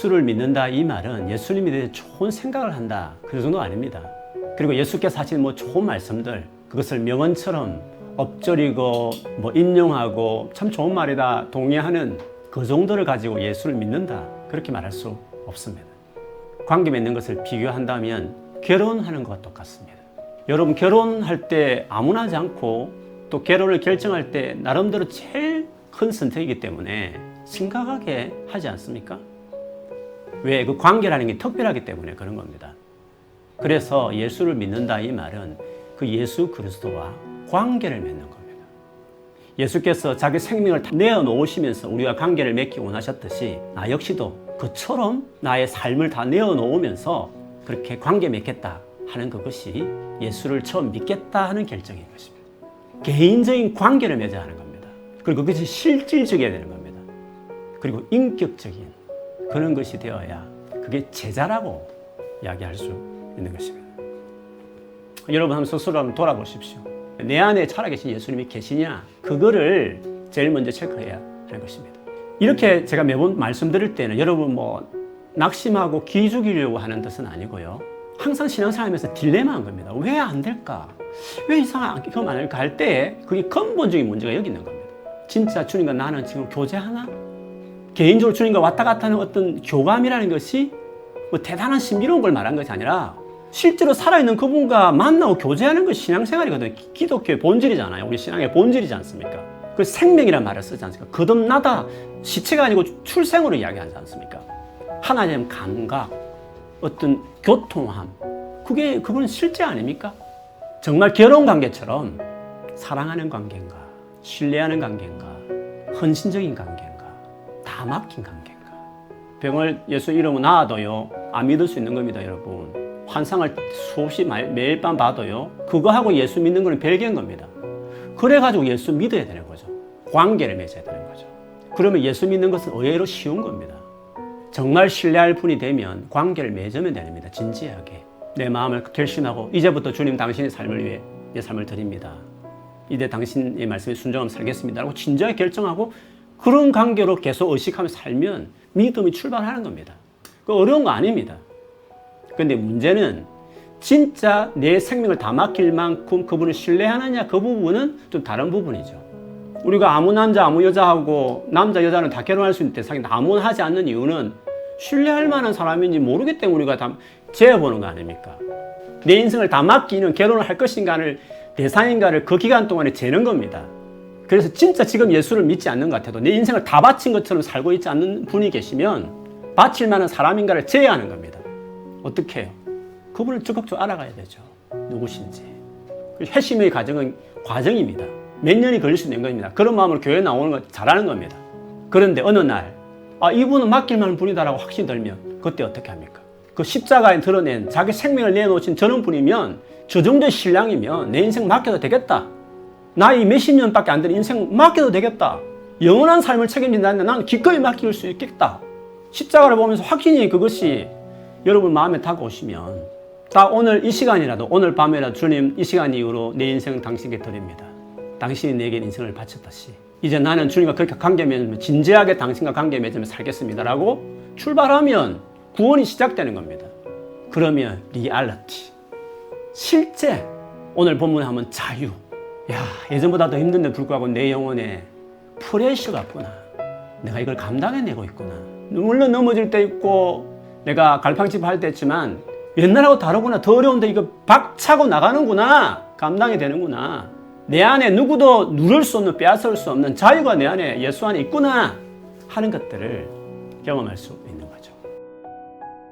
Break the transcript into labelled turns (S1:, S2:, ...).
S1: 예수를 믿는다 이 말은 예수님에 대해 좋은 생각을 한다 그 정도 아닙니다. 그리고 예수께서 하신 뭐 좋은 말씀들 그것을 명언처럼 엎조리고 뭐 인용하고 참 좋은 말이다 동의하는 그 정도를 가지고 예수를 믿는다 그렇게 말할 수 없습니다. 관계 맺는 것을 비교한다면 결혼하는 것과 똑같습니다. 여러분 결혼할 때 아무나 하지 않고 또 결혼을 결정할 때 나름대로 제일 큰 선택이기 때문에 심각하게 하지 않습니까? 왜? 그 관계라는 게 특별하기 때문에 그런 겁니다. 그래서 예수를 믿는다 이 말은 그 예수 그리스도와 관계를 맺는 겁니다. 예수께서 자기 생명을 다 내어 놓으시면서 우리가 관계를 맺기 원하셨듯이 나 역시도 그처럼 나의 삶을 다 내어 놓으면서 그렇게 관계 맺겠다 하는 그것이 예수를 처음 믿겠다 하는 결정인 것입니다. 개인적인 관계를 맺어야 하는 겁니다. 그리고 그것이 실질적이어야 되는 겁니다. 그리고 인격적인 그런 것이 되어야 그게 제자라고 이야기할 수 있는 것입니다. 여러분 한번 스스로 한번 돌아보십시오. 내 안에 살아계신 예수님이 계시냐? 그거를 제일 먼저 체크해야 하는 것입니다. 이렇게 제가 매번 말씀드릴 때는 여러분 뭐 낙심하고 기죽이려고 하는 뜻은 아니고요. 항상 신앙생활하면서 딜레마한 겁니다. 왜 안 될까? 왜 이상하게 안 할까 할때 그게 근본적인 문제가 여기 있는 겁니다. 진짜 주님과 나는 지금 교제하나? 개인적으로 주님과 왔다 갔다 하는 어떤 교감이라는 것이 뭐 대단한 신비로운 걸 말한 것이 아니라 실제로 살아있는 그분과 만나고 교제하는 것이 신앙생활이거든요. 기- 기독교의 본질이잖아요. 우리 신앙의 본질이지 않습니까? 그 생명이라는 말을 쓰지 않습니까? 거듭나다 시체가 아니고 출생으로 이야기하지 않습니까? 하나님 감각, 어떤 교통함, 그게 그건 실제 아닙니까? 정말 결혼 관계처럼 사랑하는 관계인가, 신뢰하는 관계인가, 헌신적인 관계인가, 다 막힌 관계인가. 병을 예수 이름으로 낳아도요, 안 믿을 수 있는 겁니다, 여러분. 환상을 수없이 마- 매일 밤 봐도요, 그거하고 예수 믿는 거는 별개인 겁니다. 그래가지고 예수 믿어야 되는 거죠. 관계를 맺어야 되는 거죠. 그러면 예수 믿는 것은 의외로 쉬운 겁니다. 정말 신뢰할 분이 되면 관계를 맺으면 됩니다. 진지하게. 내 마음을 결심하고 이제부터 주님 당신의 삶을 위해 내 삶을 드립니다. 이제 당신의 말씀에 순종하며 살겠습니다. 라고 진지하게 결정하고 그런 관계로 계속 의식하며 살면 믿음이 출발하는 겁니다. 그 어려운 거 아닙니다. 근데 문제는 진짜 내 생명을 다 맡길 만큼 그분을 신뢰하느냐 그 부분은 좀 다른 부분이죠. 우리가 아무 남자 아무 여자하고 남자 여자는 다 결혼할 수 있는데 사실 아무나 하지 않는 이유는 신뢰할 만한 사람인지 모르기 때문에 우리가 다 재어보는 거 아닙니까? 내 인생을 다 맡기는 결혼을 할 것인가를 대상인가를 그 기간 동안에 재는 겁니다. 그래서 진짜 지금 예수를 믿지 않는 것 같아도 내 인생을 다 바친 것처럼 살고 있지 않는 분이 계시면 바칠 만한 사람인가를 제어하는 겁니다. 어떻게 해요? 그분을 적극적으로 알아가야 되죠. 누구신지. 그 회심의 과정은 과정입니다. 몇 년이 걸릴 수 있는 겁니다. 그런 마음으로 교회 나오는 거 잘하는 겁니다. 그런데 어느 날, 아, 이분은 맡길 만한 분이다라고 확신이 들면, 그때 어떻게 합니까? 그 십자가에 드러낸 자기 생명을 내놓으신 저런 분이면, 저 정도의 신랑이면 내 인생 맡겨도 되겠다. 나이 몇십 년밖에 안 되는 인생 맡겨도 되겠다. 영원한 삶을 책임진다는데 나는 기꺼이 맡길 수 있겠다. 십자가를 보면서 확신이 그것이 여러분 마음에 다가오시면 딱 오늘 이 시간이라도 오늘 밤에라도 주님 이 시간 이후로 내 인생 당신께 드립니다. 당신이 내게 인생을 바쳤다시 이제 나는 주님과 그렇게 관계 맺으면 진지하게 당신과 관계 맺으면 살겠습니다라고 출발하면 구원이 시작되는 겁니다. 그러면 리얼리티 실제 오늘 본문에 하면 자유 야 예전보다 더 힘든데 불구하고 내 영혼에 프레셔가 있구나. 내가 이걸 감당해내고 있구나. 물론 넘어질 때 있고 내가 갈팡집 할 때 있지만 옛날하고 다르구나. 더 어려운데 이거 박차고 나가는구나. 감당이 되는구나. 내 안에 누구도 누를 수 없는 빼앗을 수 없는 자유가 내 안에 예수 안에 있구나 하는 것들을 경험할 수 있는